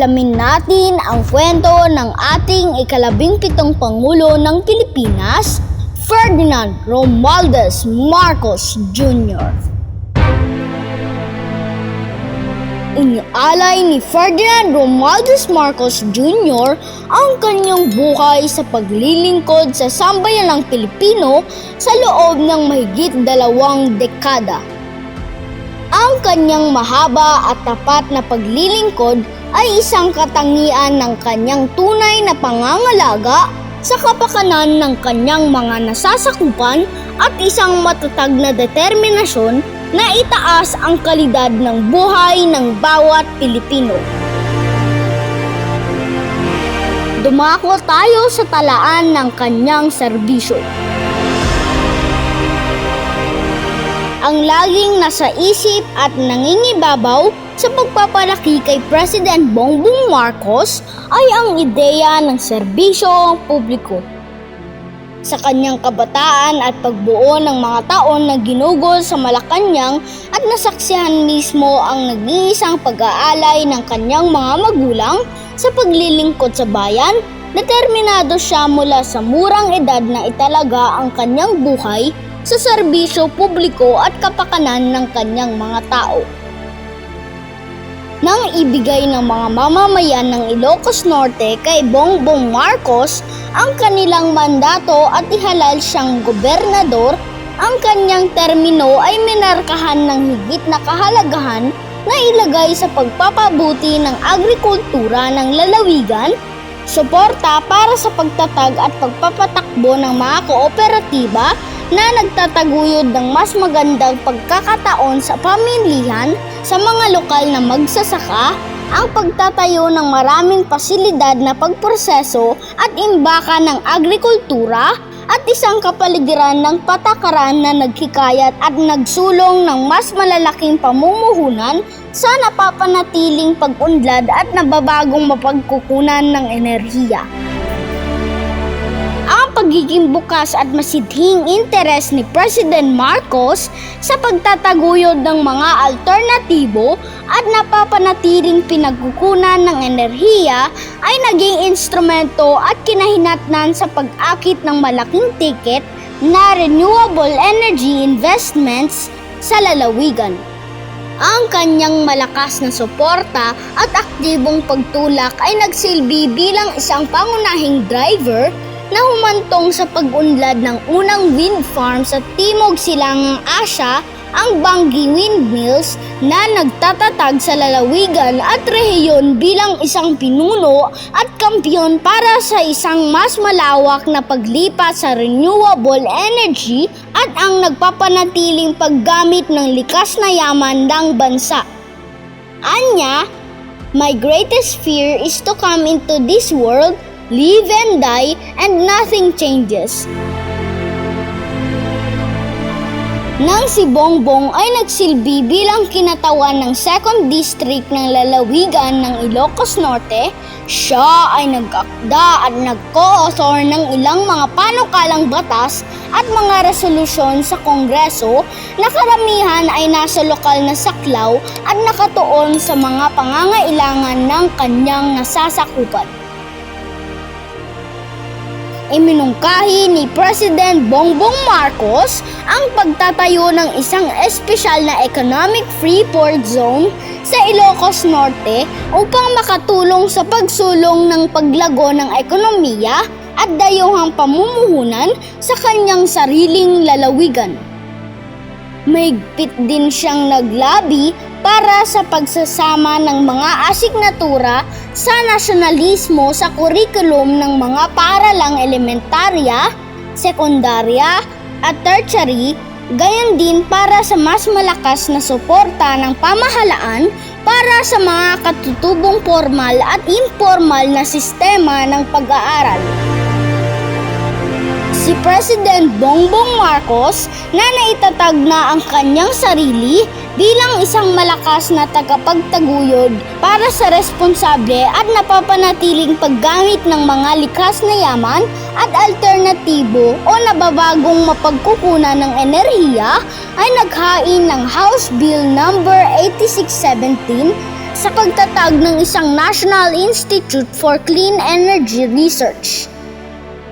Alamin natin ang kwento ng ating ikalabing pitong Pangulo ng Pilipinas, Ferdinand Romualdez Marcos Jr. Inialay ni Ferdinand Romualdez Marcos Jr. ang kanyang buhay sa paglilingkod sa sambayanang Pilipino sa loob ng mahigit dalawang dekada. Ang kanyang mahaba at tapat na paglilingkod ay isang katangian ng kanyang tunay na pangangalaga sa kapakanan ng kanyang mga nasasakupan at isang matatag na determinasyon na itaas ang kalidad ng buhay ng bawat Pilipino. Dumako tayo sa talaan ng kanyang serbisyo. Ang laging nasa isip at nangingibabaw sa pagpapalaki kay President Bongbong Marcos ay ang ideya ng serbisyo publiko. Sa kanyang kabataan at pagbuo ng mga taon na ginugol sa Malacanang at nasaksihan mismo ang nag-iisang pag-aalay ng kanyang mga magulang sa paglilingkod sa bayan, determinado siya mula sa murang edad na italaga ang kanyang buhay sa serbisyo publiko at kapakanan ng kanyang mga tao. Nang ibigay ng mga mamamayan ng Ilocos Norte kay Bongbong Marcos ang kanilang mandato at ihalal siyang gobernador, ang kanyang termino ay minarkahan ng higit na kahalagahan na ilagay sa pagpapabuti ng agrikultura ng lalawigan, suporta para sa pagtatag at pagpapatakbo ng mga kooperatiba na nagtataguyod ng mas magandang pagkakataon sa pamilihan sa mga lokal na magsasaka, ang pagtatayo ng maraming pasilidad na pagproseso at imbaka ng agrikultura at isang kapaligiran ng patakaran na nagkikayat at nagsulong ng mas malalaking pamumuhunan sa napapanatiling pag-unlad at nababagong mapagkukunan ng enerhiya pagiging bukas at masidhing interes ni President Marcos sa pagtataguyod ng mga alternatibo at napapanatiling pinagkukunan ng enerhiya ay naging instrumento at kinahinatnan sa pag-akit ng malaking ticket na renewable energy investments sa lalawigan. Ang kanyang malakas na suporta at aktibong pagtulak ay nagsilbi bilang isang pangunahing driver na humantong sa pag-unlad ng unang wind farm sa Timog Silangang Asya, ang Bangi Windmills na nagtatatag sa lalawigan at rehiyon bilang isang pinuno at kampyon para sa isang mas malawak na paglipat sa renewable energy at ang nagpapanatiling paggamit ng likas na yaman ng bansa. Anya, my greatest fear is to come into this world live and die, and nothing changes. Nang si Bongbong ay nagsilbi bilang kinatawan ng 2nd District ng lalawigan ng Ilocos Norte, siya ay nag-akda at nag-co-author ng ilang mga panukalang batas at mga resolusyon sa Kongreso na karamihan ay nasa lokal na saklaw at nakatuon sa mga pangangailangan ng kanyang nasasakupan iminungkahi ni President Bongbong Marcos ang pagtatayo ng isang espesyal na Economic Freeport Zone sa Ilocos Norte upang makatulong sa pagsulong ng paglago ng ekonomiya at dayuhang pamumuhunan sa kanyang sariling lalawigan. Maigpit din siyang naglabi para sa pagsasama ng mga asignatura sa nasyonalismo sa kurikulum ng mga paaralang elementarya, sekundarya at tertiary, gayon din para sa mas malakas na suporta ng pamahalaan para sa mga katutubong formal at informal na sistema ng pag-aaral. Si President Bongbong Marcos na naitatag na ang kanyang sarili bilang isang malakas na tagapagtaguyod para sa responsable at napapanatiling paggamit ng mga likas na yaman at alternatibo o nababagong mapagkukunan ng enerhiya ay naghain ng House Bill number 8617 sa pagtatag ng isang National Institute for Clean Energy Research.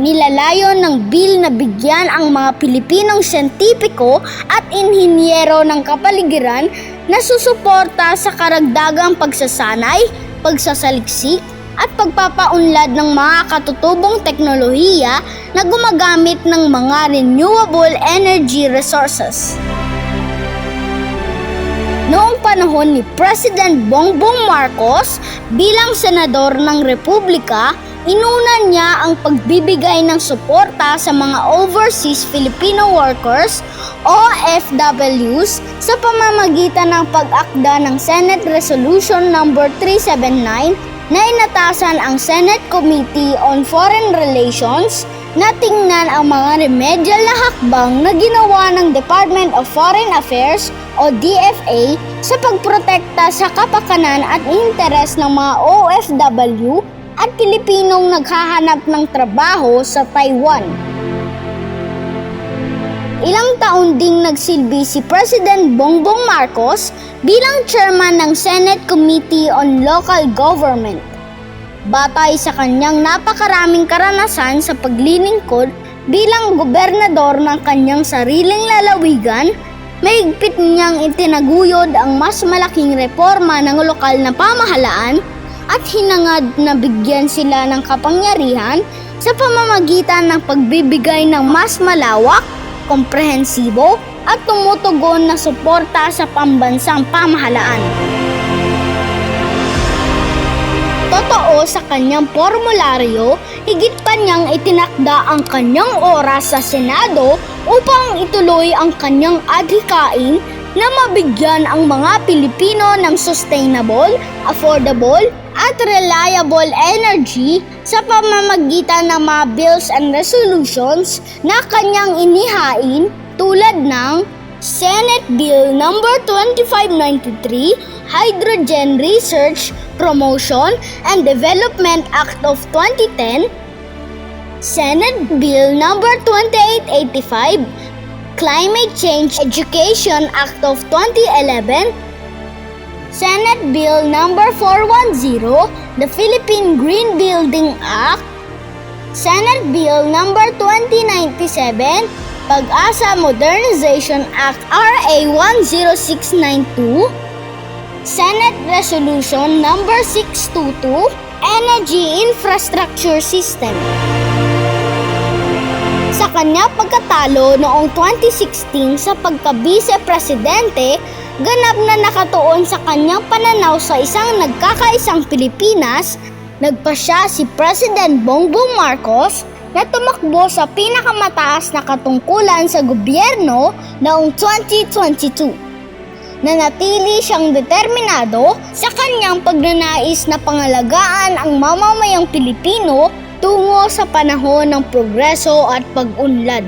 Nilalayon ng bill na bigyan ang mga Pilipinong siyentipiko at inhinyero ng kapaligiran na susuporta sa karagdagang pagsasanay, pagsasaliksik, at pagpapaunlad ng mga katutubong teknolohiya na gumagamit ng mga renewable energy resources. Noong panahon ni President Bongbong Marcos bilang senador ng Republika, inuna niya ang pagbibigay ng suporta sa mga overseas Filipino workers o FWs sa pamamagitan ng pag-akda ng Senate Resolution No. 379 na inatasan ang Senate Committee on Foreign Relations na tingnan ang mga remedial na hakbang na ginawa ng Department of Foreign Affairs o DFA sa pagprotekta sa kapakanan at interes ng mga OFW at Pilipinong naghahanap ng trabaho sa Taiwan. Ilang taon ding nagsilbi si President Bongbong Marcos bilang chairman ng Senate Committee on Local Government. Batay sa kanyang napakaraming karanasan sa paglilingkod bilang gobernador ng kanyang sariling lalawigan, mahigpit niyang itinaguyod ang mas malaking reforma ng lokal na pamahalaan at hinangad na bigyan sila ng kapangyarihan sa pamamagitan ng pagbibigay ng mas malawak, komprehensibo at tumutugon na suporta sa pambansang pamahalaan. Totoo sa kanyang formularyo, higit pa niyang itinakda ang kanyang oras sa Senado upang ituloy ang kanyang adhikain na mabigyan ang mga Pilipino ng sustainable, affordable, at reliable energy sa pamamagitan ng mga bills and resolutions na kanyang inihain tulad ng Senate Bill No. 2593, Hydrogen Research, Promotion and Development Act of 2010, Senate Bill No. 2885, Climate Change Education Act of 2011, Senate Bill No. 410, the Philippine Green Building Act, Senate Bill No. 2097, Pag-asa Modernization Act RA 10692, Senate Resolution No. 622, Energy Infrastructure System. Kanya pagkatalo noong 2016 sa pagka-vice-presidente, ganap na nakatuon sa kanyang pananaw sa isang nagkakaisang Pilipinas, nagpa siya si President Bongbong Marcos na tumakbo sa pinakamataas na katungkulan sa gobyerno noong 2022. Nanatili siyang determinado sa kanyang pagnanais na pangalagaan ang mamamayang Pilipino tungo sa panahon ng progreso at pag-unlad.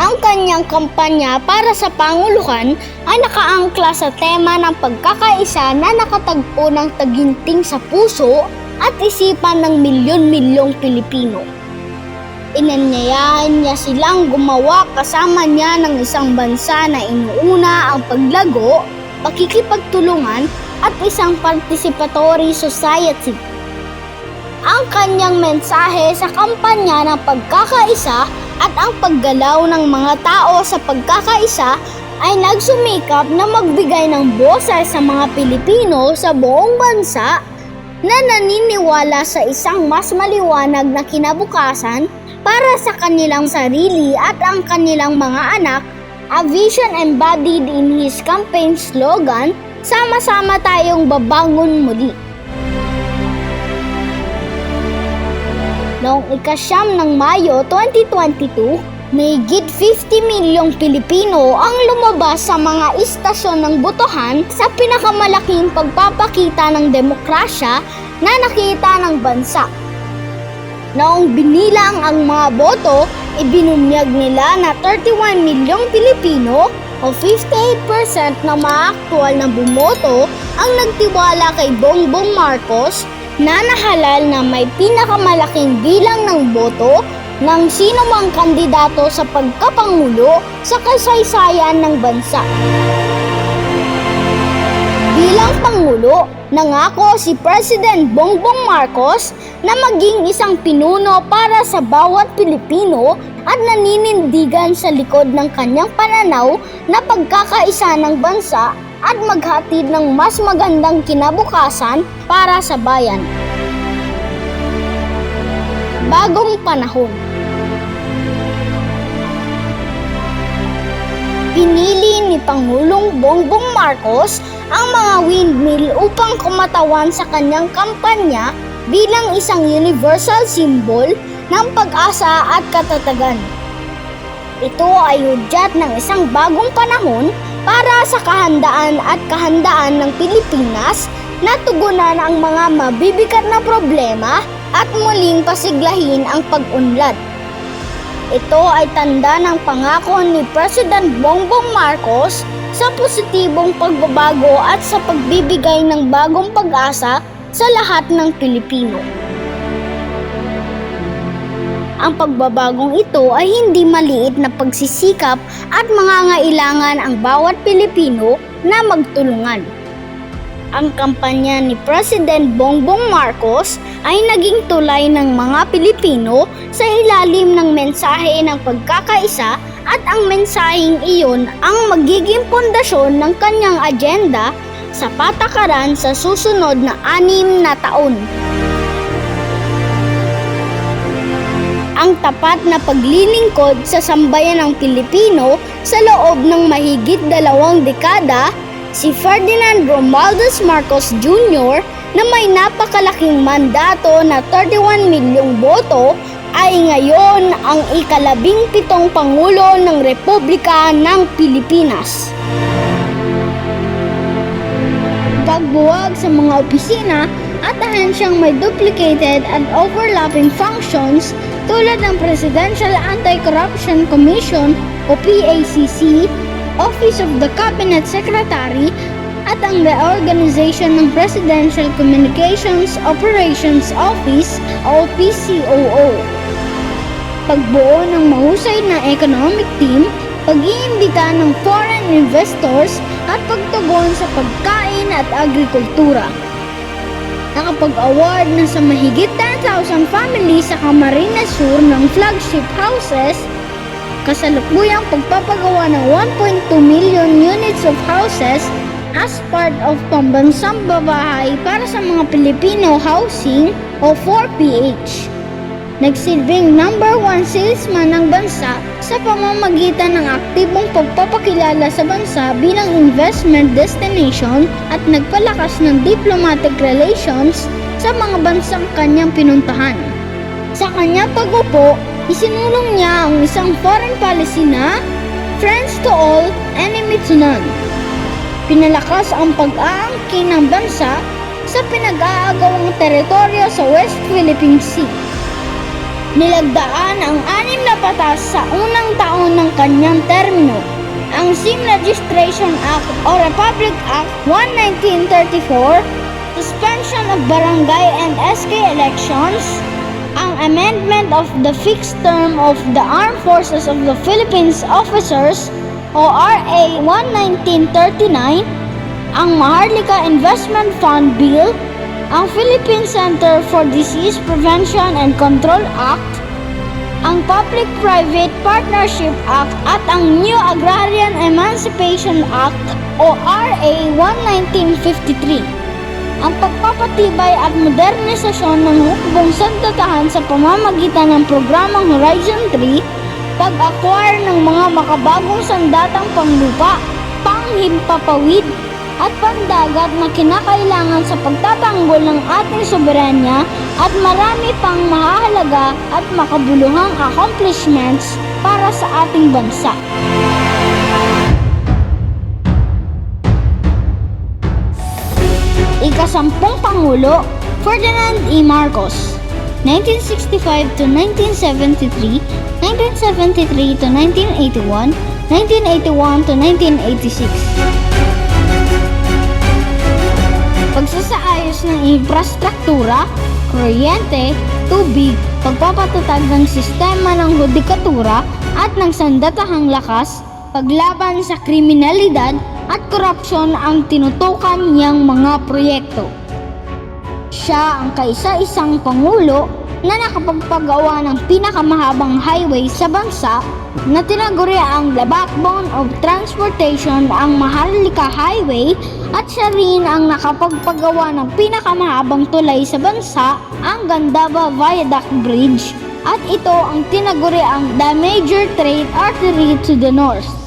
Ang kanyang kampanya para sa Panguluhan ay nakaangkla sa tema ng pagkakaisa na nakatagpo ng taginting sa puso at isipan ng milyon-milyong Pilipino. Inanyayahan niya silang gumawa kasama niya ng isang bansa na inuuna ang paglago, pakikipagtulungan at isang participatory society. Ang kanyang mensahe sa kampanya ng pagkakaisa at ang paggalaw ng mga tao sa pagkakaisa ay nagsumikap na magbigay ng boses sa mga Pilipino sa buong bansa na naniniwala sa isang mas maliwanag na kinabukasan para sa kanilang sarili at ang kanilang mga anak, a vision embodied in his campaign slogan, Sama-sama tayong babangon muli. Noong ikasyam ng Mayo 2022, Mahigit 50 milyong Pilipino ang lumabas sa mga istasyon ng botohan sa pinakamalaking pagpapakita ng demokrasya na nakita ng bansa. Noong binilang ang mga boto, ibinunyag nila na 31 milyong Pilipino o 58% na mga aktual na bumoto ang nagtiwala kay Bongbong Marcos na nahalal na may pinakamalaking bilang ng boto ng sino mang kandidato sa pagkapangulo sa kasaysayan ng bansa. Bilang Pangulo, nangako si President Bongbong Marcos na maging isang pinuno para sa bawat Pilipino at naninindigan sa likod ng kanyang pananaw na pagkakaisa ng bansa at maghatid ng mas magandang kinabukasan para sa bayan. Bagong panahon Pinili ni Pangulong Bongbong Marcos ang mga windmill upang kumatawan sa kanyang kampanya bilang isang universal symbol ng pag-asa at katatagan. Ito ay hudyat ng isang bagong panahon para sa kahandaan at kahandaan ng Pilipinas na tugunan ang mga mabibigat na problema at muling pasiglahin ang pag-unlad. Ito ay tanda ng pangako ni President Bongbong Marcos sa positibong pagbabago at sa pagbibigay ng bagong pag-asa sa lahat ng Pilipino. Ang pagbabagong ito ay hindi maliit na pagsisikap at mangangailangan ang bawat Pilipino na magtulungan. Ang kampanya ni President Bongbong Marcos ay naging tulay ng mga Pilipino sa ilalim ng mensahe ng pagkakaisa at ang mensaheng iyon ang magiging pundasyon ng kanyang agenda sa patakaran sa susunod na anim na taon. Ang tapat na paglilingkod sa sambayan ng Pilipino sa loob ng mahigit dalawang dekada si Ferdinand Romualdez Marcos Jr. na may napakalaking mandato na 31 milyong boto ay ngayon ang ikalabing pitong Pangulo ng Republika ng Pilipinas. Pagbuwag sa mga opisina at ahensyang may duplicated and overlapping functions tulad ng Presidential Anti-Corruption Commission o PACC Office of the Cabinet Secretary at ang reorganization ng Presidential Communications Operations Office o PCOO. Pagbuo ng mahusay na economic team, pag-iimbita ng foreign investors at pagtugon sa pagkain at agrikultura. Nakapag-award na sa mahigit 10,000 families sa Camarines Sur ng flagship houses kasalukuyang pagpapagawa ng 1.2 million units of houses as part of pambansang babahay para sa mga Pilipino Housing o 4PH. Nagsilbing number one salesman ng bansa sa pamamagitan ng aktibong pagpapakilala sa bansa bilang investment destination at nagpalakas ng diplomatic relations sa mga bansang kanyang pinuntahan. Sa kanyang pag-upo, isinulong niya ang isang foreign policy na friends to all, enemy to none. Pinalakas ang pag-aangkin ng bansa sa pinag-aagawang teritoryo sa West Philippine Sea. Nilagdaan ang anim na patas sa unang taon ng kanyang termino. Ang SIM Registration Act o Republic Act 1 1934, Suspension of Barangay and SK Elections, ang amendment of the fixed term of the Armed Forces of the Philippines Officers o RA 1 1939, ang Maharlika Investment Fund Bill, ang Philippine Center for Disease Prevention and Control Act, ang Public-Private Partnership Act at ang New Agrarian Emancipation Act o RA 1 1953 ang pagpapatibay at modernisasyon ng hukbong sandatahan sa pamamagitan ng programang Horizon 3, pag-acquire ng mga makabagong sandatang panglupa, panghimpapawid, at pandagat na kinakailangan sa pagtatanggol ng ating soberanya at marami pang mahahalaga at makabuluhang accomplishments para sa ating bansa. Ikasampung Pangulo, Ferdinand E. Marcos, 1965 to 1973, 1973 to 1981, 1981 to 1986. Pagsasaayos ng infrastruktura, kuryente, tubig, pagpapatatag ng sistema ng hudikatura at ng sandatahang lakas, paglaban sa kriminalidad at korupsyon ang tinutukan niyang mga proyekto. Siya ang kaisa-isang pangulo na nakapagpagawa ng pinakamahabang highway sa bansa na tinaguri ang the backbone of transportation ang Maharlika Highway at siya rin ang nakapagpagawa ng pinakamahabang tulay sa bansa ang Gandava Viaduct Bridge at ito ang tinaguri ang the major trade artery to the north.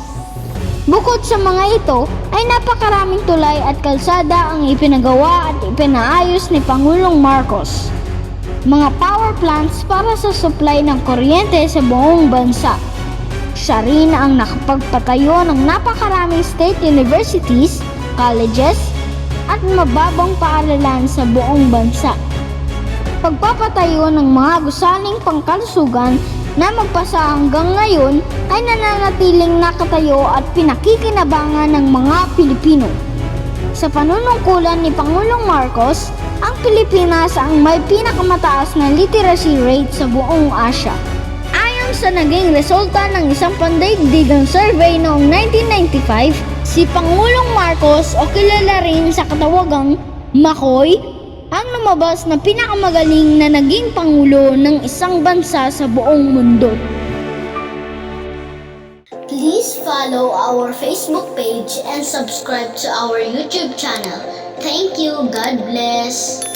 Bukod sa mga ito, ay napakaraming tulay at kalsada ang ipinagawa at ipinaayos ni Pangulong Marcos. Mga power plants para sa supply ng kuryente sa buong bansa. Siya rin ang nakapagpatayo ng napakaraming state universities, colleges, at mababang paaralan sa buong bansa. Pagpapatayo ng mga gusaling pangkalusugan na magpasa hanggang ngayon ay nananatiling nakatayo at pinakikinabangan ng mga Pilipino. Sa panunungkulan ni Pangulong Marcos, ang Pilipinas ang may pinakamataas na literacy rate sa buong Asya. Ayon sa naging resulta ng isang pandaigdigang survey noong 1995, si Pangulong Marcos o kilala rin sa katawagang Makoy ang lumabas na pinakamagaling na naging pangulo ng isang bansa sa buong mundo. Please follow our Facebook page and subscribe to our YouTube channel. Thank you. God bless.